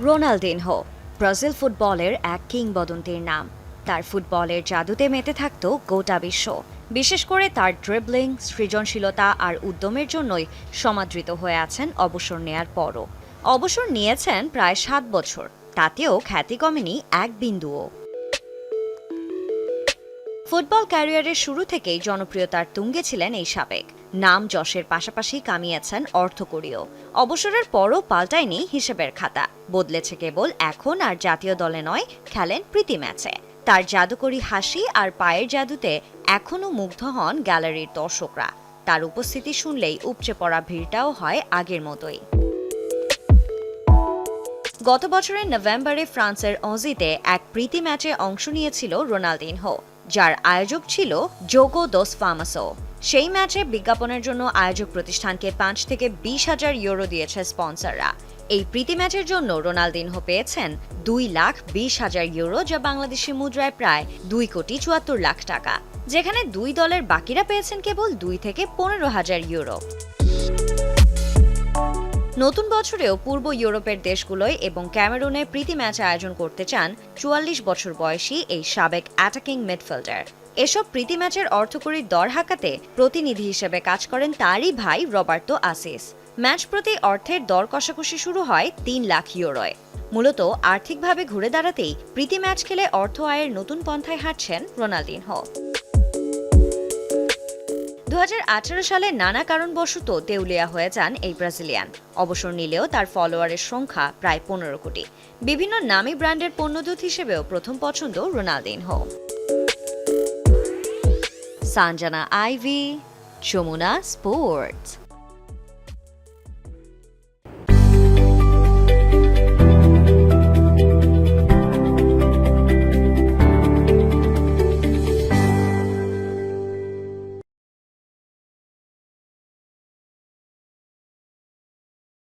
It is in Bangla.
রোনালদিনহো, ব্রাজিল ফুটবলের এক কিংবদন্তির নাম। তার ফুটবলের জাদুতে মেতে থাকত গোটা বিশ্ব। বিশেষ করে তার ড্রিবলিং সৃজনশীলতা আর উদ্যমের জন্যই সমাদৃত হয়ে আছেন অবসর নেয়ার পরও। অবসর নিয়েছেন প্রায় সাত বছর। তাতেও খ্যাতি কমেনি এক বিন্দুও। ফুটবল ক্যারিয়ারের শুরু থেকেই জনপ্রিয়তার তুঙ্গে ছিলেন এই সাবেক। নাম যশের পাশাপাশি কামিয়েছেন অর্থকরীয় অবসরের পরও পাল্টায়নি হিসেবের খাতা। বদলেছে কেবল এখন আর জাতীয় দলে নয়, খেলেন প্রীতি ম্যাচে। তার জাদুকরী হাসি আর পায়ের জাদুতে এখনও মুগ্ধ হন গ্যালারির দর্শকরা। তার উপস্থিতি শুনলেই উপচে পড়া ভিড়টাও হয় আগের মতোই। গত বছরের নভেম্বরে ফ্রান্সের অজিতে এক প্রীতি ম্যাচে অংশ নিয়েছিল রোনালদিনহো। যার আয়োজক ছিল জোগো দোস ফামাসো সেই ম্যাচে বিজ্ঞাপনের জন্য আয়োজক প্রতিষ্ঠানকে পাঁচ থেকে বিশ হাজার ইউরো দিয়েছে স্পন্সররা। এই প্রীতি ম্যাচের জন্য রোনালদিনহো পেয়েছেন দুই লাখ বিশ হাজার ইউরো, যা বাংলাদেশি মুদ্রায় প্রায় দুই কোটি চুয়াত্তর লাখ টাকা। যেখানে দুই দলের বাকিরা পেয়েছেন কেবল দুই থেকে পনেরো হাজার ইউরো। নতুন বছরেও পূর্ব ইউরোপের দেশগুলোয় এবং ক্যামেরুনে প্রীতি ম্যাচ আয়োজন করতে চান চুয়াল্লিশ বছর বয়সী এই সাবেক অ্যাটাকিং মিডফিল্ডার এসব প্রীতি ম্যাচের অর্থকরীর দর হাঁকাতে প্রতিনিধি হিসেবে কাজ করেন তারই ভাই রবার্তো আসিস। ম্যাচ প্রতি অর্থের দর কষাকষি শুরু হয় তিন লাখ ইউরোয়। মূলত আর্থিকভাবে ঘুরে দাঁড়াতেই প্রীতি ম্যাচ খেলে অর্থ আয়ের নতুন পন্থায় হাঁটছেন রোনালদিনহো। দুহাজার আঠারো সালে নানা কারণবশত দেউলিয়া হয়ে যান এই ব্রাজিলিয়ান। অবসর নিলেও তার ফলোয়ারের সংখ্যা প্রায় পনেরো কোটি। বিভিন্ন নামি ব্র্যান্ডের পণ্যদূত হিসেবেও প্রথম পছন্দ রোনালদিনহো। সানজানা আইভি, যমুনা স্পোর্টস।